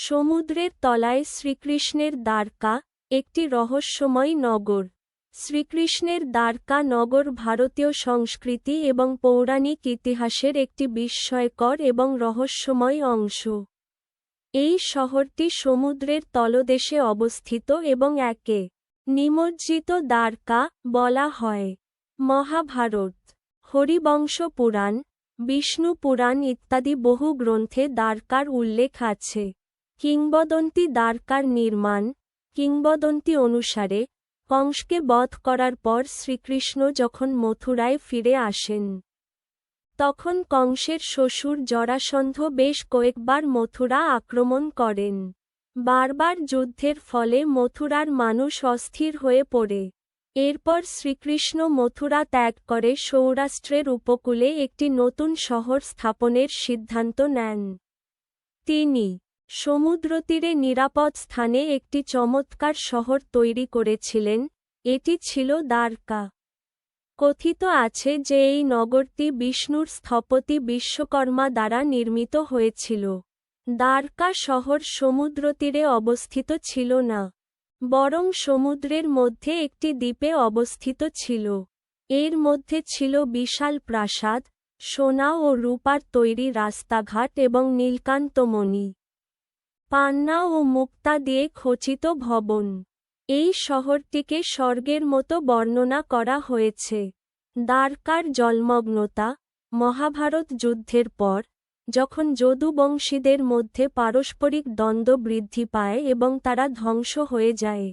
সমুদ্রের তলায় শ্রীকৃষ্ণের দ্বারকা, একটি রহস্যময় নগর। শ্রীকৃষ্ণের দ্বারকা নগর ভারতীয় সংস্কৃতি এবং পৌরাণিক ইতিহাসের একটি বিস্ময়কর এবং রহস্যময় অংশ। এই শহরটি সমুদ্রের তলদেশে অবস্থিত এবং একে নিমজ্জিত দ্বারকা বলা হয়। মহাভারত, হরিবংশ পুরাণ, বিষ্ণু পুরাণ ইত্যাদি বহু গ্রন্থে দ্বারকার উল্লেখ আছে। কিংবদন্তি দ্বারকার নির্মাণ, কিংবদন্তি অনুসারে, কংসকে বধ করার পর শ্রীকৃষ্ণ যখন মথুরায় ফিরে আসেন, তখন কংসের শ্বশুর জরাসন্ধ বেশ কয়েকবার মথুরা আক্রমণ করেন। বারবার যুদ্ধের ফলে মথুরার মানুষ অস্থির হয়ে পড়ে। এরপর শ্রীকৃষ্ণ মথুরা ত্যাগ করে সৌরাষ্ট্রের উপকূলে একটি নতুন শহর স্থাপনের সিদ্ধান্ত নেন। তিনি সমুদ্রতীরে নিরাপদ স্থানে একটি চমৎকার শহর তৈরি করেছিলেন, এটি ছিল দ্বারকা। কথিত আছে যে এই নগরটি বিষ্ণুর স্থপতি বিশ্বকর্মা দ্বারা নির্মিত হয়েছিল। দ্বারকা শহর সমুদ্রতীরে অবস্থিত ছিল না, বরং সমুদ্রের মধ্যে একটি দ্বীপে অবস্থিত ছিল। এর মধ্যে ছিল বিশাল প্রাসাদ, সোনা ও রূপার তৈরি রাস্তাঘাট এবং নীলকান্তমণি। পান্না ও মুক্তা দিয়ে খচিত ভবন। এই শহরটিকে স্বর্গের মতো বর্ণনা করা হয়েছে। দ্বারকার জলমগ্নতা, মহাভারত যুদ্ধের পর, যখন যদুবংশীদের মধ্যে পারস্পরিক দ্বন্দ্ব বৃদ্ধি পায় এবং তারা ধ্বংস হয়ে যায়।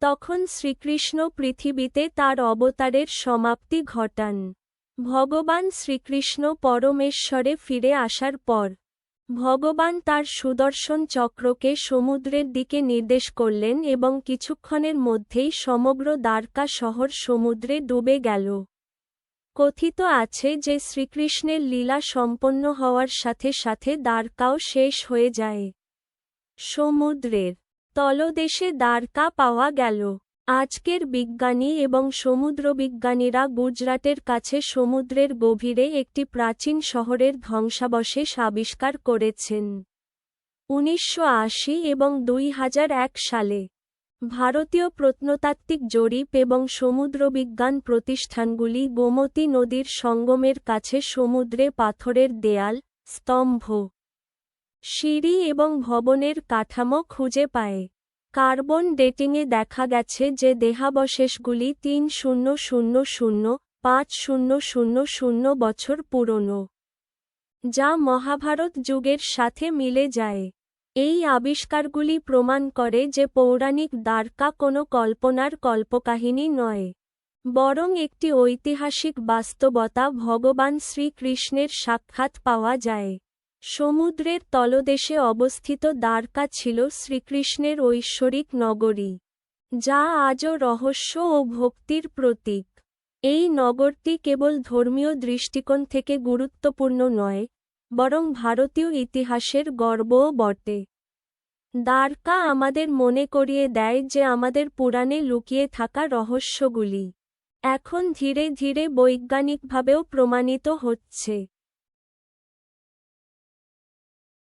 তখন শ্রীকৃষ্ণ পৃথিবীতে তার অবতারের সমাপ্তি ঘটান। ভগবান শ্রীকৃষ্ণ পরমেশ্বরে ফিরে আসার পর ভগবান তার সুদর্শন চক্রকে সমুদ্রের দিকে নির্দেশ করলেন এবং কিছুক্ষণের মধ্যেই সমগ্র দ্বারকা শহর সমুদ্রে ডুবে গেল। কথিত আছে যে শ্রীকৃষ্ণের লীলা সম্পন্ন হওয়ার সাথে সাথে দ্বারকাও শেষ হয়ে যায়। সমুদ্রের তলদেশে দ্বারকা পাওয়া গেল। আজকের বিজ্ঞানী এবং সমুদ্রবিজ্ঞানীরা গুজরাটের কাছে সমুদ্রের গভীরে একটি প্রাচীন শহরের ধ্বংসাবশেষ আবিষ্কার করেছেন। উনিশশো আশি এবং দুই হাজার এক সালে ভারতীয় প্রত্নতাত্ত্বিক জরিপ এবং সমুদ্রবিজ্ঞান প্রতিষ্ঠানগুলি গোমতী নদীর সঙ্গমের কাছে সমুদ্রে পাথরের দেয়াল, স্তম্ভ, সিঁড়ি এবং ভবনের কাঠামো খুঁজে পায়। কার্বন ডেটিংয়ে দেখা গেছে যে দেহাবশেষগুলি তিন শূন্য শূন্য শূন্য, পাঁচ শূন্য শূন্য শূন্য বছর পুরনো, যা মহাভারত যুগের সাথে মিলে যায়। এই আবিষ্কারগুলি প্রমাণ করে যে পৌরাণিক দ্বারকা কোনো কল্পনার কল্পকাহিনী নয়, বরং একটি ঐতিহাসিক বাস্তবতা ভগবান শ্রীকৃষ্ণের সাক্ষাৎ পাওয়া যায়। সমুদ্রের তলদেশে অবস্থিত দ্বারকা ছিল শ্রীকৃষ্ণের ঐশ্বরিক নগরী, যা আজও রহস্য ও ভক্তির প্রতীক। এই নগরটি কেবল ধর্মীয় দৃষ্টিকোণ থেকে গুরুত্বপূর্ণ নয়, বরং ভারতীয় ইতিহাসের গর্বও বটে। দ্বারকা আমাদের মনে করিয়ে দেয় যে আমাদের পুরাণে লুকিয়ে থাকা রহস্যগুলি এখন ধীরে ধীরে বৈজ্ঞানিকভাবেও প্রমাণিত হচ্ছে।